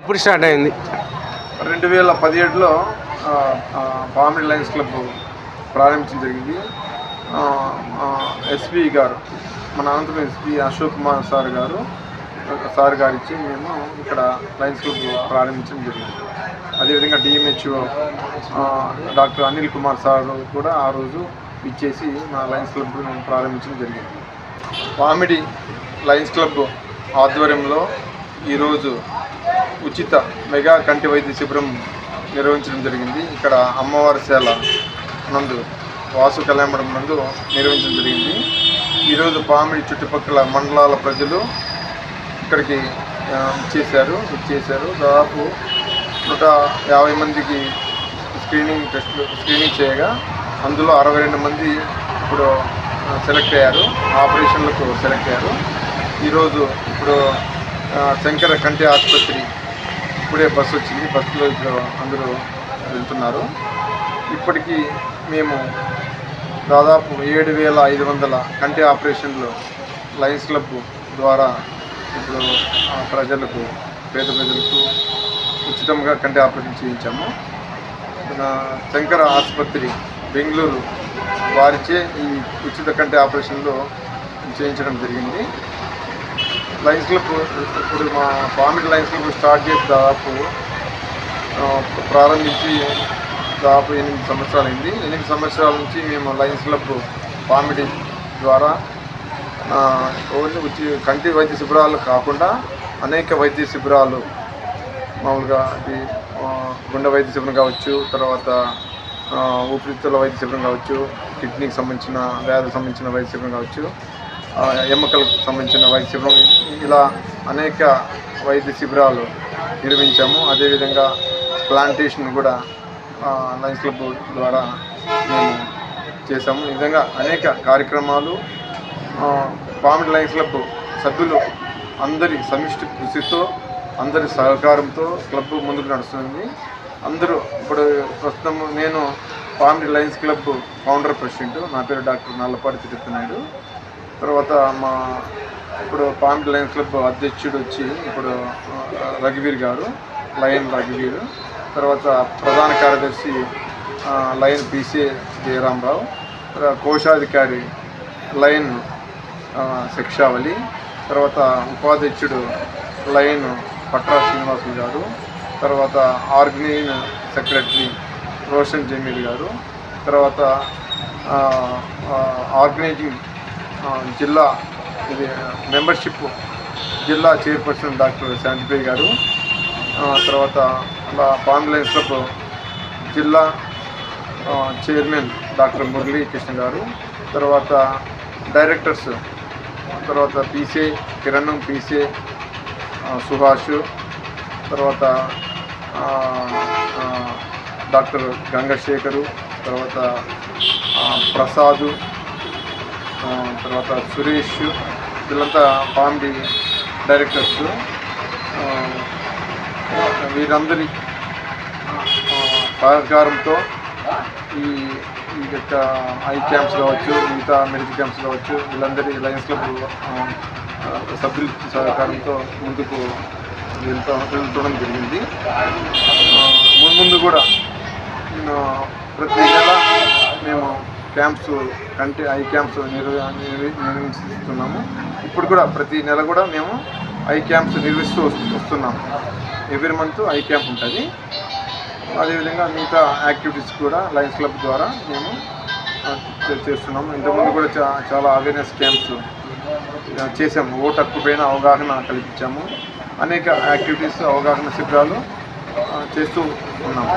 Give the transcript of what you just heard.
ఇప్పుడు స్టార్ట్ అయింది. రెండు వేల పదిహేడులో పామిడి లయన్స్ క్లబ్ ప్రారంభించడం జరిగింది. ఎస్పీ గారు మన అనంతపురం ఎస్పీ అశోక్ కుమార్ సార్ గారు సార్ గారు ఇచ్చి మేము ఇక్కడ లయన్స్ క్లబ్ ప్రారంభించడం జరిగింది. అదేవిధంగా DMHO doctor Anil Kumar sir కూడా ఆ రోజు ఇచ్చేసి మా లయన్స్ క్లబ్ ప్రారంభించడం జరిగింది. పామిడి లయన్స్ క్లబ్ ఆధ్వర్యంలో ఈరోజు ఉచిత మెగా కంటి వైద్య శిబిరం నిర్వహించడం జరిగింది. ఇక్కడ అమ్మవారి శాల నందు వాసు కళ్యాణం నందు నిర్వహించడం జరిగింది. ఈరోజు పామిడి చుట్టుపక్కల మండలాల ప్రజలు ఇక్కడికి చేశారు చేశారు. దాదాపు నూట యాభై మందికి స్క్రీనింగ్ టెస్ట్లు స్క్రీనింగ్ చేయగా అందులో అరవై రెండు మంది ఇప్పుడు సెలెక్ట్ అయ్యారు. ఆపరేషన్లకు సెలెక్ట్ అయ్యారు. ఈరోజు ఇప్పుడు శంకర కంటి ఆసుపత్రి ఇప్పుడే బస్సు వచ్చింది. బస్సులో ఇప్పుడు అందరూ వెళ్తున్నారు. ఇప్పటికీ మేము దాదాపు ఏడు వేల ఐదు వందల కంటి ఆపరేషన్లు లయన్స్ క్లబ్ ద్వారా ఇప్పుడు ప్రజలకు పేద ప్రజలకు ఉచితంగా కంటి ఆపరేషన్ చేయించాము. శంకర ఆసుపత్రి బెంగళూరు వారిచే ఈ ఉచిత కంటి ఆపరేషన్లో చేయించడం జరిగింది. లయన్స్ క్లబ్ ఇప్పుడు మా పామిడి లయన్స్ క్లబ్ స్టార్ట్ చేసి దాదాపు ప్రారంభించి దాదాపు ఎనిమిది సంవత్సరాలు అయింది. ఎనిమిది సంవత్సరాల నుంచి మేము లైన్స్ క్లబ్ పామిడి ద్వారా ఓన్లీ కంటి వైద్య శిబిరాలు కాకుండా అనేక వైద్య శిబిరాలు మామూలుగా ఇది గుండె వైద్య శిబిరం కావచ్చు తర్వాత ఊపిరితిత్తుల వైద్య శిబిరం కావచ్చు కిడ్నీకి సంబంధించిన వ్యాధులకు సంబంధించిన వైద్య శిబిరం కావచ్చు. ఎముకలకు సంబంధించిన వైద్య శిబిరం ఇలా అనేక వైద్య శిబిరాలు నిర్మించాము. అదేవిధంగా ప్లాంటేషన్ కూడా ఆ, లయన్స్ క్లబ్ ద్వారా మేము చేశాము. ఈ విధంగా అనేక కార్యక్రమాలు పామిడి లయన్స్ క్లబ్ సభ్యులు అందరి సమిష్టి కృషితో అందరి సహకారంతో క్లబ్ ముందుకు నడుస్తుంది. అందరూ ఇప్పుడు ప్రస్తుతం నేను Pamidi Lions Club founder president. నా పేరు డాక్టర్ నల్లపాటి తిరుపతినాయుడు తర్వాత మా ఇప్పుడు పామిడి లయన్స్ క్లబ్ అధ్యక్షుడు వచ్చి ఇప్పుడు రఘువీర్ గారు లయన్ రఘువీర్. తర్వాత ప్రధాన కార్యదర్శి లయన్ పిసి జయరామరావు కోశాధికారి లయన్ శిక్షావళి. తర్వాత ఉపాధ్యక్షుడు లయన్ పట్రా శ్రీనివాసులు గారు. తర్వాత ఆర్గనైజ్ సెక్రటరీ రోషన్ జమీల్ గారు. తర్వాత ఆర్గనైజింగ్ జిల్లా ఇది మెంబర్షిప్ జిల్లా చైర్పర్సన్ డాక్టర్ శాంతిపై గారు తర్వాత అలా పాంబులెన్స్ క్లబ్ జిల్లా చైర్మన్ డాక్టర్ మురళీ కృష్ణ గారు తర్వాత డైరెక్టర్స్ తర్వాత పీసీ కిరణం పీసీ సుభాష్ తర్వాత డాక్టర్ గంగశేఖరు తర్వాత ప్రసాదు తర్వాత సురేష్ వీళ్ళంతా పామిడి డైరెక్టర్స్. వీరందరి సహకారంతో ఈ ఈ యొక్క ఐ క్యాంప్స్ కావచ్చు మిగతా మెడికల్ క్యాంప్స్ కావచ్చు వీళ్ళందరి లయన్స్ క్లబ్ సభ్యుల సహకారంతో ముందుకు వెళ్తా వెళ్తడం జరిగింది. ముందు ముందు కూడా ప్రతి నెల మేము క్యాంప్స్ కంటే ఐ క్యాంప్స్ నిర్వహిస్తున్నాము. ఇప్పుడు కూడా ప్రతి నెల కూడా మేము ఐ క్యాంప్స్ నిర్వహిస్తూ వస్తు- వస్తున్నాము ఎవ్రీ మంత్ ఐ క్యాంప్ ఉంటుంది. అదేవిధంగా మిగతా యాక్టివిటీస్ కూడా లయన్స్ క్లబ్ ద్వారా మేము చేస్తున్నాము ఇంతకుముందు కూడా చా చాలా అవేర్నెస్ క్యాంప్స్ చేసాము ఓటు హక్కు పైన అవగాహన కల్పించాము. అనేక యాక్టివిటీస్ అవగాహన శిబిరాలు చేస్తూ ఉన్నాము.